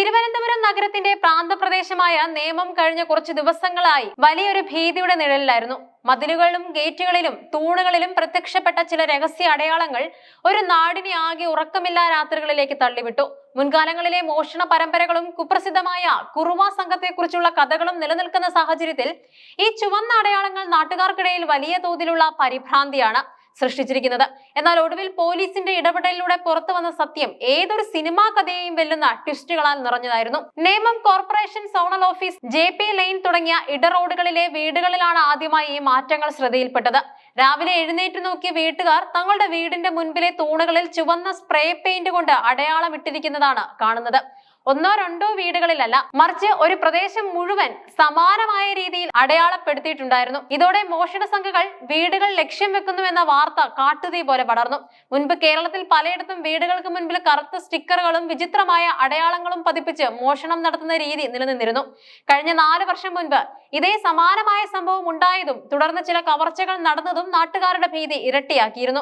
തിരുവനന്തപുരം നഗരത്തിന്റെ പ്രാന്തപ്രദേശമായ നേമം കഴിഞ്ഞ കുറച്ച് ദിവസങ്ങളായി വലിയൊരു ഭീതിയുടെ നിഴലിലായിരുന്നു. മതിലുകളിലും ഗേറ്റുകളിലും തൂണുകളിലും പ്രത്യക്ഷപ്പെട്ട ചില രഹസ്യ അടയാളങ്ങൾ ഒരു നാടിനെ ആകെ ഉറക്കമില്ലാ രാത്രികളിലേക്ക് തള്ളിവിട്ടു. മുൻകാലങ്ങളിലെ മോഷണ പരമ്പരകളും കുപ്രസിദ്ധമായ കുറുവ സംഘത്തെക്കുറിച്ചുള്ള കഥകളും നിലനിൽക്കുന്ന സാഹചര്യത്തിൽ ഈ ചുവന്ന അടയാളങ്ങൾ നാട്ടുകാർക്കിടയിൽ വലിയ തോതിലുള്ള പരിഭ്രാന്തിയാണ്. സൃഷ്ടിച്ചിരിക്കുന്നത്. എന്നാൽ ഒടുവിൽ പോലീസിന്റെ ഇടപെടലിലൂടെ പുറത്തു വന്ന സത്യം ഏതൊരു സിനിമാ കഥയെയും വെല്ലുന്ന ട്വിസ്റ്റുകളാൽ നിറഞ്ഞതായിരുന്നു. Nemam corporation zonal office J P line തുടങ്ങിയ ഇടറോഡുകളിലെ വീടുകളിലാണ് ആദ്യമായി ഈ മാറ്റങ്ങൾ ശ്രദ്ധയിൽപ്പെട്ടത്. രാവിലെ എഴുന്നേറ്റ് നോക്കിയ വീട്ടുകാർ തങ്ങളുടെ വീടിന്റെ മുൻപിലെ തൂണുകളിൽ ചുവന്ന സ്പ്രേ പെയിന്റ് കൊണ്ട് അടയാളം ഇട്ടിരിക്കുന്നതാണ് കാണുന്നത്. ഒന്നോ രണ്ടോ വീടുകളിലല്ല മറിച്ച് ഒരു പ്രദേശം മുഴുവൻ സമാനമായ രീതിയിൽ അടയാളപ്പെടുത്തിയിട്ടുണ്ടായിരുന്നു. ഇതോടെ മോഷണ സംഘങ്ങൾ വീടുകൾ ലക്ഷ്യം വെക്കുന്നുവെന്ന വാർത്ത കാട്ടുതീ പോലെ പടർന്നു. മുൻപ് കേരളത്തിൽ പലയിടത്തും വീടുകൾക്ക് മുൻപിൽ കറുത്ത സ്റ്റിക്കറുകളും വിചിത്രമായ അടയാളങ്ങളും പതിപ്പിച്ച് മോഷണം നടത്തുന്ന രീതി നിലനിന്നിരുന്നു. കഴിഞ്ഞ നാല് വർഷം മുൻപ് ഇതേ സമാനമായ സംഭവം ഉണ്ടായതും തുടർന്ന് ചില കവർച്ചകൾ നടന്നതും നാട്ടുകാരുടെ ഭീതി ഇരട്ടിയാക്കിയിരുന്നു.